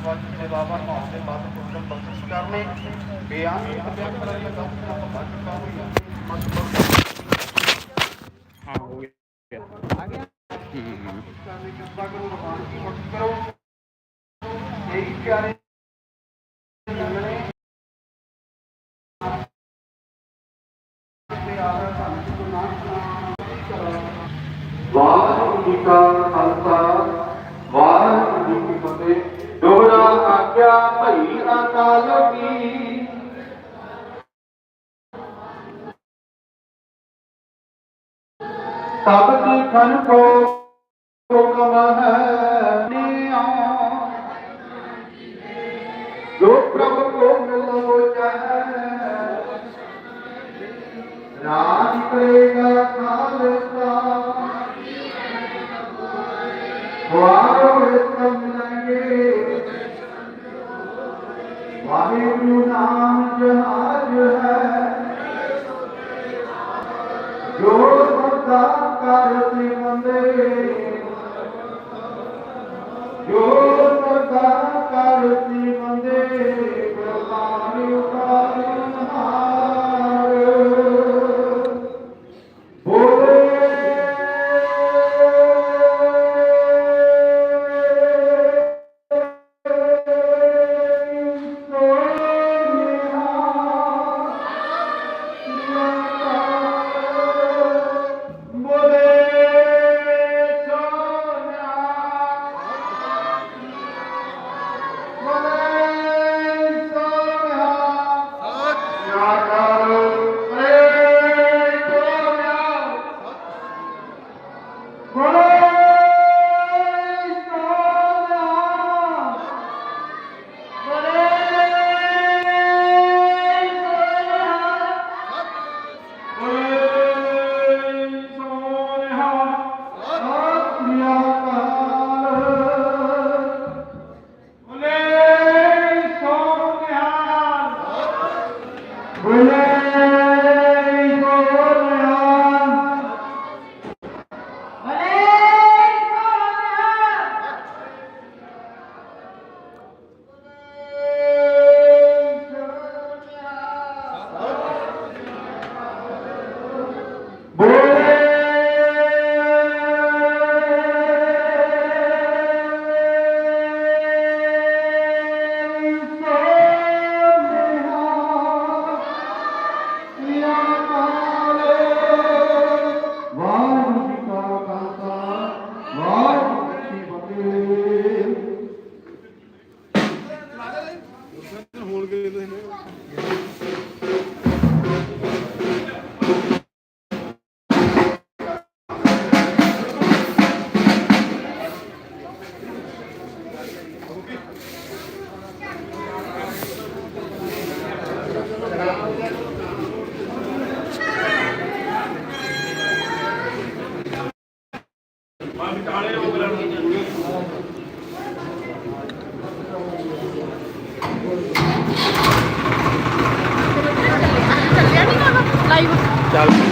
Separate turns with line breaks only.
धन्यवाद। मेरे हाँ, हम्म, हम्म, हम्म। करो यही प्यारे ਸਭ ਕੀ ਖਨ ਕੋ ਹੁਕਮ ਹੈ ਨਿਆ ਜੋ ਪ੍ਰਭ ਕੋ ਮਿਲੋ ਚਾਹੈ ਰਾਜ ਕਰੇਗਾ ਖਾਲਸਾ। Waheguru
Thank you.
চাল